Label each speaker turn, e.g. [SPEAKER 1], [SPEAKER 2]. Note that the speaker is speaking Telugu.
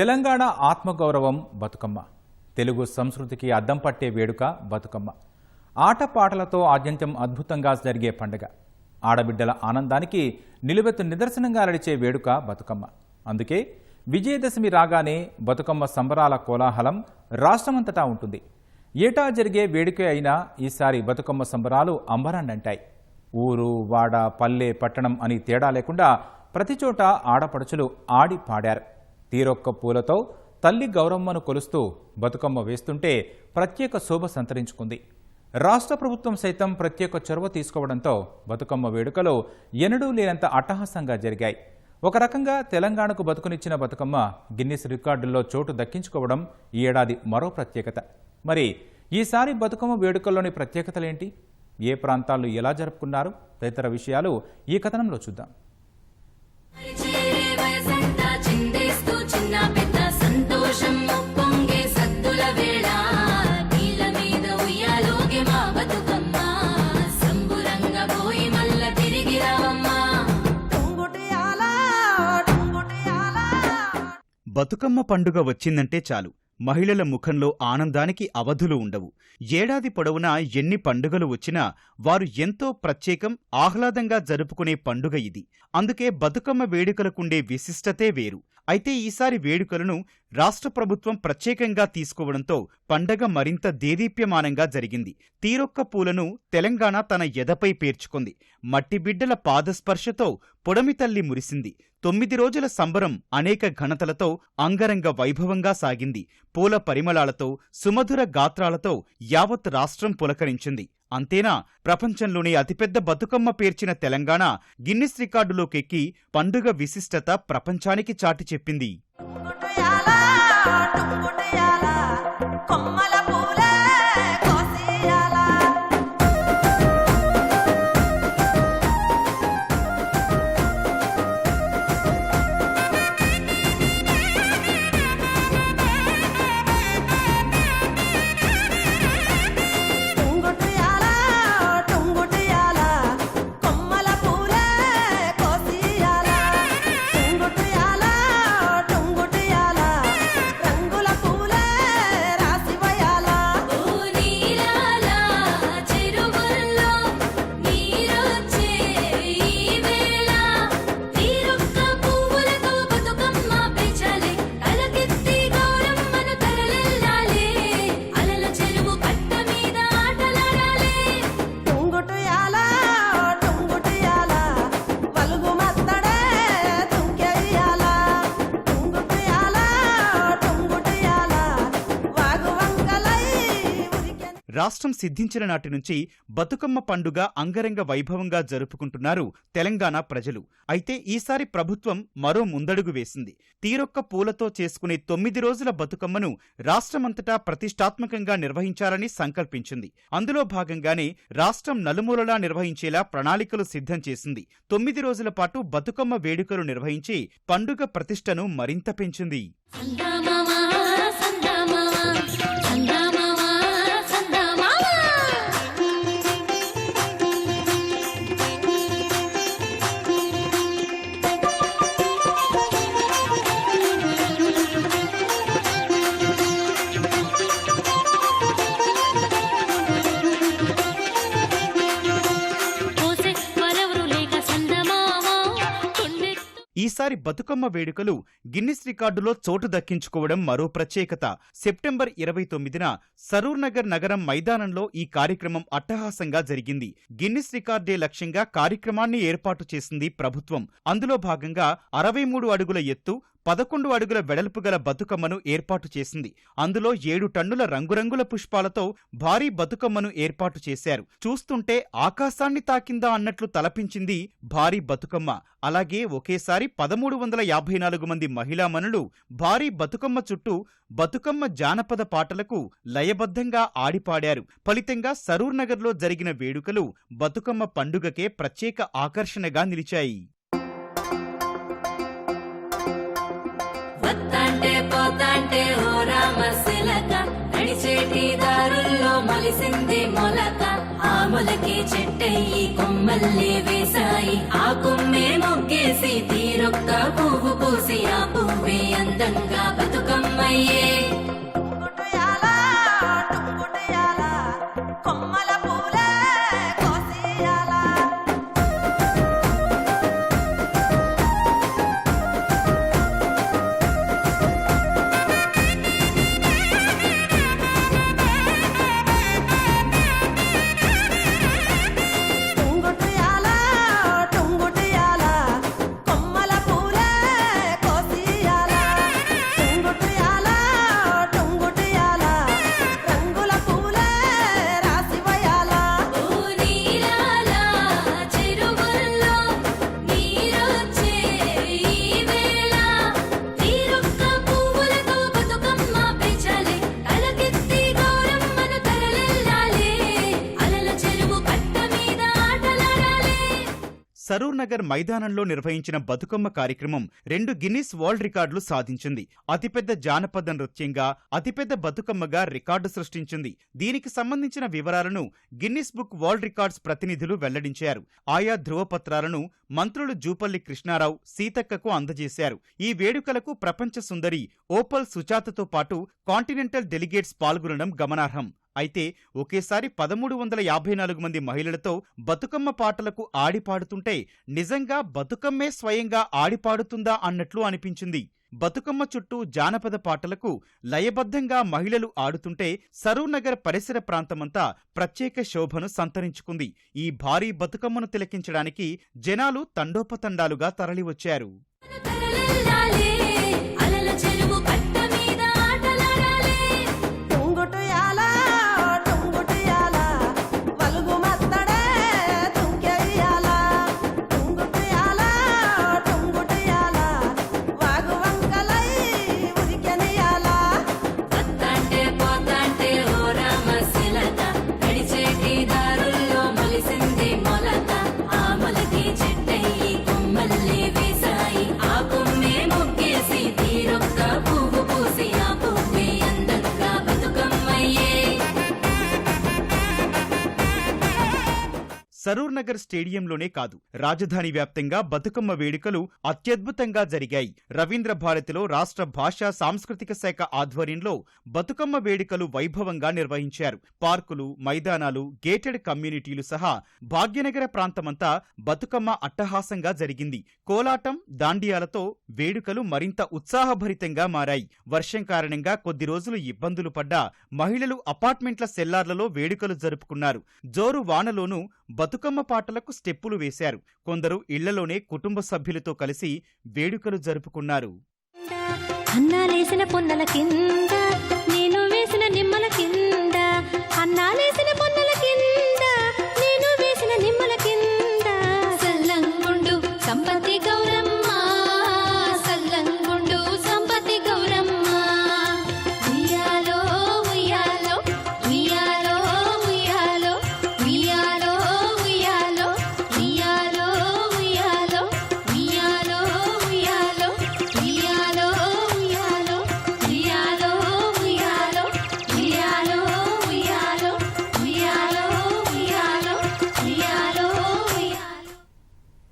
[SPEAKER 1] తెలంగాణ ఆత్మగౌరవం బతుకమ్మ. తెలుగు సంస్కృతికి అద్దం పట్టే వేడుక బతుకమ్మ. ఆటపాటలతో ఆద్యంతం అద్భుతంగా జరిగే పండుగ. ఆడబిడ్డల ఆనందానికి నిలువెత్తు నిదర్శనంగా నడిచే వేడుక బతుకమ్మ. అందుకే విజయదశమి రాగానే బతుకమ్మ సంబరాల కోలాహలం రాష్ట్రమంతటా ఉంటుంది. ఏటా జరిగే వేడుక అయినా ఈసారి బతుకమ్మ సంబరాలు అంబరాన్నంటాయి. ఊరు వాడ పల్లె పట్టణం అని తేడా లేకుండా ప్రతి చోట ఆడపడుచులు ఆడి పాడారు. తీరొక్క పూలతో తల్లి గౌరమ్మను కొలుస్తూ బతుకమ్మ వేస్తుంటే ప్రత్యేక శోభ సంతరించుకుంది. రాష్ట్ర ప్రభుత్వం సైతం ప్రత్యేక చొరవ తీసుకోవడంతో బతుకమ్మ వేడుకలు ఎన్నడూ లేనంత అట్టహాసంగా జరిగాయి. ఒక రకంగా తెలంగాణకు బతుకునిచ్చిన బతుకమ్మ గిన్నిస్ రికార్డుల్లో చోటు దక్కించుకోవడం ఈ ఏడాది మరో ప్రత్యేకత. మరి ఈసారి బతుకమ్మ వేడుకల్లోని ప్రత్యేకతలేంటి? ఏ ప్రాంతాల్లో ఎలా జరుపుకున్నారు? తదితర విషయాలు ఈ కథనంలో చూద్దాం.
[SPEAKER 2] బతుకమ్మ
[SPEAKER 3] పండుగ వచ్చిందంటే చాలు. మహిళల ముఖంలో ఆనందానికి అవధులు ఉండవు. ఏడాది పొడవునా ఎన్ని పండుగలు వచ్చినా వారు ఎంతో ప్రత్యేకం ఆహ్లాదంగా జరుపుకునే పండుగ ఇది. అందుకే బతుకమ్మ వేడుకలకుండే విశిష్టతే వేరు. అయితే ఈసారి వేడుకలను రాష్ట్ర ప్రభుత్వం ప్రత్యేకంగా తీసుకోవడంతో పండగ మరింత దేదీప్యమానంగా జరిగింది. తీరొక్క పూలను తెలంగాణ తన ఎదపై పేర్చుకుంది. మట్టి బిడ్డల పాదస్పర్శతో పొడమి తల్లి మురిసింది. తొమ్మిది రోజుల సంబరం అనేక ఘనతలతో అంగరంగ వైభవంగా సాగింది. పూల పరిమళాలతో సుమధుర గాత్రాలతో యావత్ రాష్ట్రం పులకరించింది. అంతేనా? ప్రపంచంలోనే అతిపెద్ద బతుకమ్మ పేర్చిన తెలంగాణ గిన్నిస్ రికార్డులోకెక్కి పండుగ విశిష్టత ప్రపంచానికి చాటి చెప్పింది. రాష్ట్రం సిద్ధించిన నాటి నుంచి బతుకమ్మ పండుగ అంగరంగ వైభవంగా జరుపుకుంటున్నారు తెలంగాణ ప్రజలు. అయితే ఈసారి ప్రభుత్వం మరో ముందడుగు వేసింది. తీరొక్క పూలతో చేసుకునే తొమ్మిది రోజుల బతుకమ్మను రాష్ట్రమంతటా ప్రతిష్టాత్మకంగా నిర్వహించాలని సంకల్పించింది. అందులో భాగంగానే రాష్ట్రం నలుమూలలా నిర్వహించేలా ప్రణాళికలు సిద్ధం చేసింది. తొమ్మిది రోజుల పాటు బతుకమ్మ వేడుకలు నిర్వహించి పండుగ ప్రతిష్టను మరింత పెంచింది. ఈసారి బతుకమ్మ వేడుకలు గిన్నిస్ రికార్డులో చోటు దక్కించుకోవడం మరో ప్రత్యేకత. సెప్టెంబర్ ఇరవై తొమ్మిదిన సరూర్ నగర్ నగరం మైదానంలో ఈ కార్యక్రమం అట్టహాసంగా జరిగింది. గిన్నిస్ రికార్డే లక్ష్యంగా కార్యక్రమాన్ని ఏర్పాటు చేసింది ప్రభుత్వం. అందులో భాగంగా అరవై మూడు అడుగుల ఎత్తు పదకొండు అడుగుల వెడల్పు గల బతుకమ్మను ఏర్పాటు చేసింది. అందులో ఏడు టన్నుల రంగురంగుల పుష్పాలతో భారీ బతుకమ్మను ఏర్పాటు చేశారు. చూస్తుంటే ఆకాశాన్ని తాకిందా అన్నట్లు తలపించింది భారీ బతుకమ్మ. అలాగే ఒకేసారి పదమూడు వందల యాభై నాలుగు మంది మహిళామణులు భారీ బతుకమ్మ చుట్టూ బతుకమ్మ జానపద పాటలకు లయబద్ధంగా ఆడిపాడారు. ఫలితంగా సరూర్ నగర్లో జరిగిన వేడుకలు బతుకమ్మ పండుగకే ప్రత్యేక ఆకర్షణగా నిలిచాయి.
[SPEAKER 2] పోతాంటే ఓ రామశిలక నడిచేటి దారుల్లో మలిసింది మొలక. ఆ మొలకి చెట్టయి కొమ్మల్లే వేసాయి ఆ కొమ్మే మొగ్గేసి తీరొక్క పువ్వు పూసి ఆ పువ్వే అందంగా బతుకమ్మయ్యే.
[SPEAKER 3] సరూర్ నగర్ మైదానంలో నిర్వహించిన బతుకమ్మ కార్యక్రమం రెండు గిన్నిస్ వరల్డ్ రికార్డులు సాధించింది. అతిపెద్ద జానపద నృత్యంగా అతిపెద్ద బతుకమ్మగా రికార్డు సృష్టించింది. దీనికి సంబంధించిన వివరాలను గిన్నిస్ బుక్ వరల్డ్ రికార్డ్స్ ప్రతినిధులు వెల్లడించారు. ఆయా ధృవపత్రాలను మంత్రులు జూపల్లి కృష్ణారావు సీతక్కకు అందజేశారు. ఈ వేడుకలకు ప్రపంచ సుందరి ఓపల్ సుజాతతో పాటు కాంటినెంటల్ డెలిగేట్స్ పాల్గొనడం గమనార్హం. అయితే ఒకేసారి పదమూడు వందల యాభై నాలుగు మంది మహిళలతో బతుకమ్మ పాటలకు ఆడిపాడుతుంటే నిజంగా బతుకమ్మే స్వయంగా ఆడిపాడుతుందా అన్నట్లు అనిపించింది. బతుకమ్మ చుట్టూ జానపద పాటలకు లయబద్ధంగా మహిళలు ఆడుతుంటే సరూనగర్ పరిసర ప్రాంతమంతా ప్రత్యేక శోభను సంతరించుకుంది. ఈ భారీ బతుకమ్మను తిలకించడానికి జనాలు తండోపతండాలుగా తరలివచ్చారు. సరూర్ నగర్ స్టేడియంలోనే కాదు. రాజధాని వ్యాప్తంగా బతుకమ్మ వేడుకలు అత్యద్భుతంగా జరిగాయి. రవీంద్ర భారతిలో రాష్ట్ర భాషా సాంస్కృతిక శాఖ ఆధ్వర్యంలో బతుకమ్మ వేడుకలు వైభవంగా నిర్వహించారు. పార్కులు మైదానాలు గేటెడ్ కమ్యూనిటీలు సహా భాగ్యనగర ప్రాంతమంతా బతుకమ్మ అట్టహాసంగా జరిగింది. కోలాటం దాండియాలతో వేడుకలు మరింత ఉత్సాహభరితంగా మారాయి. వర్షం కారణంగా కొద్ది రోజులు ఇబ్బందులు పడ్డా మహిళలు అపార్ట్మెంట్ల సెల్లార్లలో వేడుకలు జరుపుకున్నారు. జోరు వానలోనూ బతుకమ్మ పాటలకు స్టెప్పులు వేశారు. కొందరు ఇళ్ళలోనే కుటుంబ సభ్యులతో కలిసి వేడుకలు జరుపుకున్నారు.
[SPEAKER 4] అన్నాలేసిన పొన్నల కింద నేను వేసిన నిమ్మల కింద అన్నాలే